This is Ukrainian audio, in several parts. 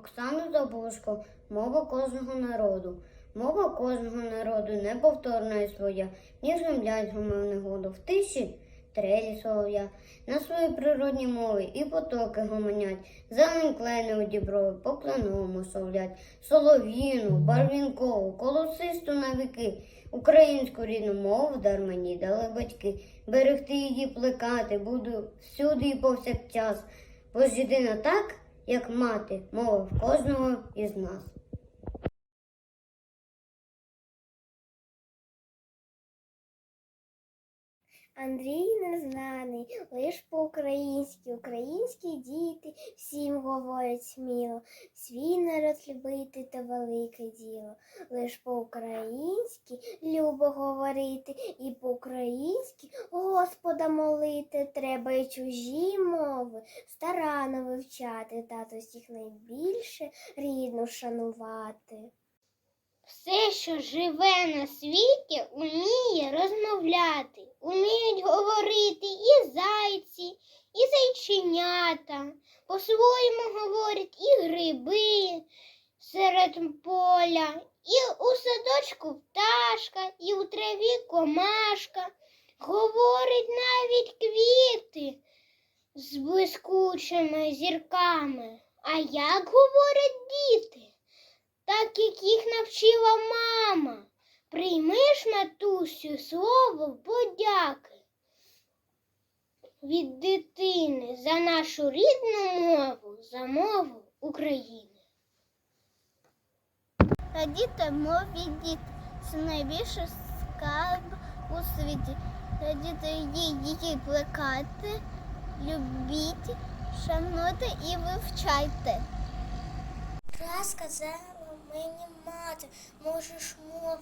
Оксану Забушко, мова кожного народу. Мова кожного народу неповторна і своя, ні землять громив негоду в тиші трелі солов'я. На свої природні мови і потоки гомонять, зелень клени у діброві по кленовому совлять, солов'їну, барвінкову, колосисту на віки, українську рідну мову дар мені дали батьки. Берегти її плекати буду всюди і повсякчас, бо ж єдина так, як мати, мовив кожного із нас. Андрій незнаний, лиш по-українськи, українські діти всім говорять сміло, свій народ любити та велике діло. Лиш по-українськи любо говорити, і по-українськи Господа молити. Треба й чужі мови старанно вивчати, тато всіх найбільше рідну шанувати. Все, що живе на світі, уміє розмовляти, уміють говорити і зайці, і зайченята. По-своєму говорять і гриби серед поля, і у садочку пташка, і у траві комашка. Говорить навіть квіти з блискучими зірками. А як говорять діти? Навчила мама. Приймеш, матусю, слово подяки від дитини за нашу рідну мову, за мову України. Радіти мові діти, це найбільший скарб у світі. Радіти її, її плекати, любіть, шануйте і вивчайте. Раз сказала мені мати, можеш мову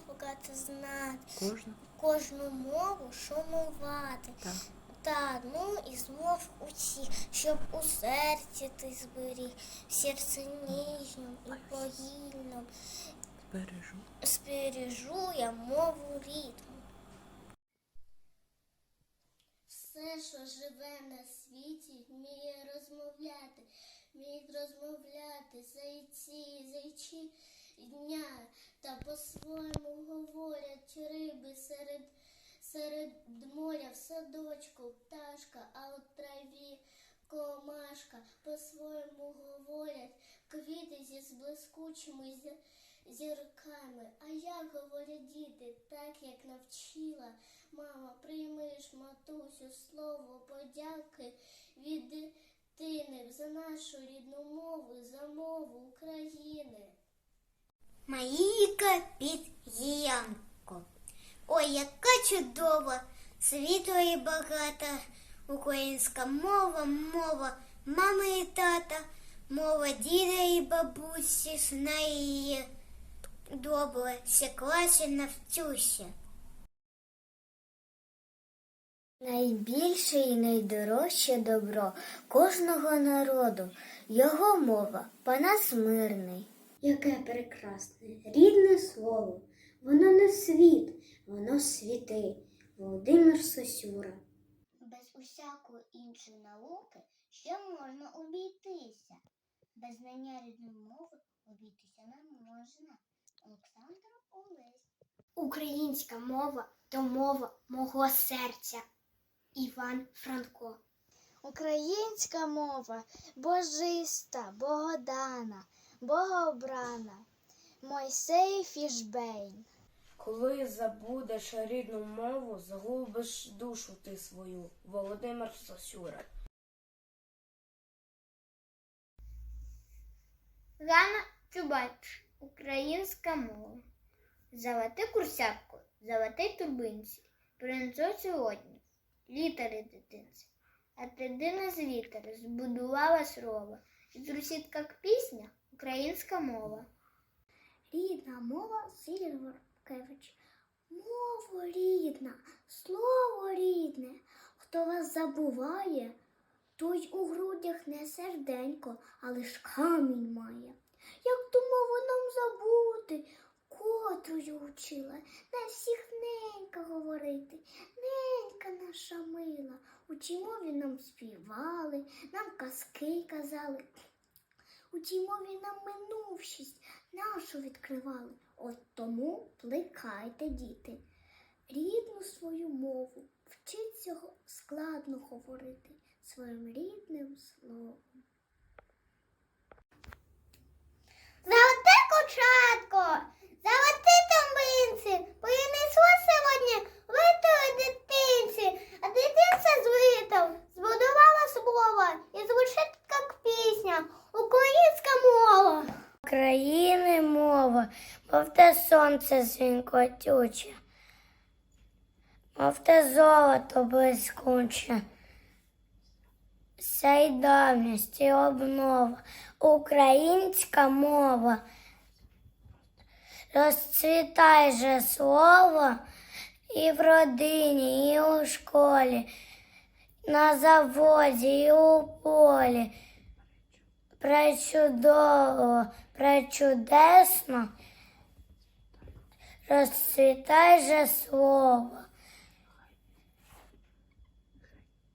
знати, Кожну? кожну мову шанувати. Так. Та ну і знов усіх, щоб у серці ти зберіг, в серці ніжнім і повільним. Збережу. Збережу я мову рідну. Все, що живе на світі, вміє розмовляти, вміють розмовляти зайці, зайчі дня, та по-своєму говорять риби серед, серед моря в садочку пташка, а у траві комашка по-своєму говорять квіти зі зблискучими зі- зірками. А як говорять діти, так як навчила мама, приймеш матусю слово подяки від дитини за нашу рідну мову, за мову України. Маїка під Янко. Ой, яка чудова, світла і багата українська мова, мова мами і тата, мова діда і бабусі, знає її добре, сіклася навчуся. Найбільше і найдорожче добро кожного народу, його мова, панас мирний. Яке прекрасне, рідне слово, воно не світ, воно світи. Володимир Сосюра. Без усякої іншої науки ще можна обійтися. Без знання рідної мови обійтися не можна. Олександр Олесь. Українська мова то мова мого серця. Іван Франко. Українська мова божиста, богодана, богообрана. Мойсей Фішбейн. Коли забудеш рідну мову, загубиш душу ти свою. Володимир Сосюра. Ганна Чубач. Українська мова. Золоти курсятку, золотий турбинці. Принесу сьогодні літери дитинці. А тредина з літери збудувала слово. Зрусить, як пісня, українська мова. Рідна мова Сильверкевич. Мова рідна, слово рідне. Хто вас забуває, той у грудях не серденько, а лиш камінь має. Як ту мову нам забути, котрою учила, на всіх ненька говорити, ненька наша мила. У чій мові нам співали, нам казки казали. У тій мові нам минувшість нашу відкривали. От тому плекайте, діти. Рідну свою мову, вчіться цього складно говорити своїм рідним словом. Золоте кучатко, золоті томбинці, принесло сьогодні литої дитинці, а дитинця з литов збудувала слово і звучить як пісня, українська мова. України мова, мов те сонце дзвінкотюче, мов те золото блискуче. Сей давність і обнова, українська мова. Розцвітай же слово і в родині, і у школі, на заводі, і у полі. Пречудово, пречудесно, розцвітай же слово.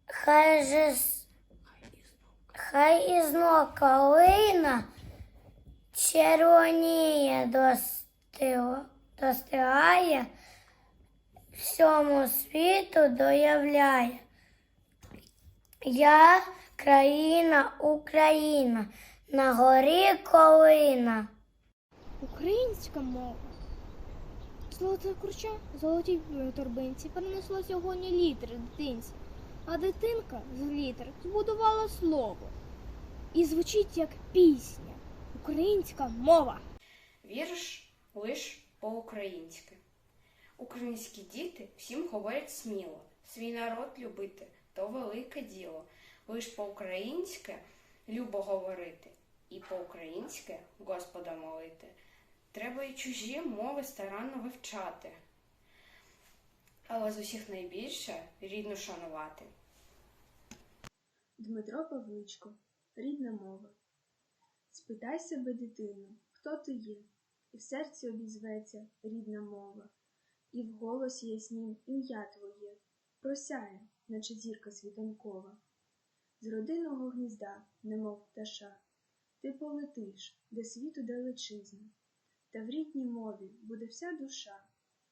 Хай же хай ізно калина червоніє достигає, всьому світу доявляє. Я країна Україна, на горі колина. Українська мова. Золоте курча в золотій торбинці перенесло сьогодні літери дитинці, а дитинка з літер збудувала слово. І звучить як пісня. Українська мова. Вірш лиш по-українськи. Українські діти всім говорять сміло. Свій народ любити то велике діло. Лиш по-українськи любо говорити, і по-українськи Господа молити. Треба і чужі мови старанно вивчати. Але з усіх найбільше рідну шанувати. Дмитро Павличко, рідна мова. Спитай себе, дитину, хто ти є, і в серці обізветься рідна мова, і в голосі яснім ім'я твоє, просяє, наче зірка світанкова. З родинного гнізда, немов пташа, ти полетиш, де світу далечизна, та в рідній мові буде вся душа,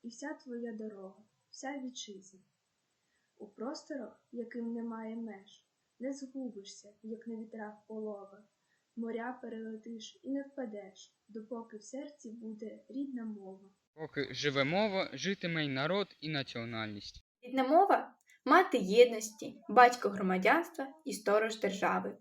і вся твоя дорога, вся вітчизна. У просторах, яким немає меж, не згубишся, як на вітрах полова, моря перелетиш і не впадеш, допоки в серці буде рідна мова. Поки живе мова, житиме й народ і національність. Рідна мова мати єдності, батько громадянства і сторож держави.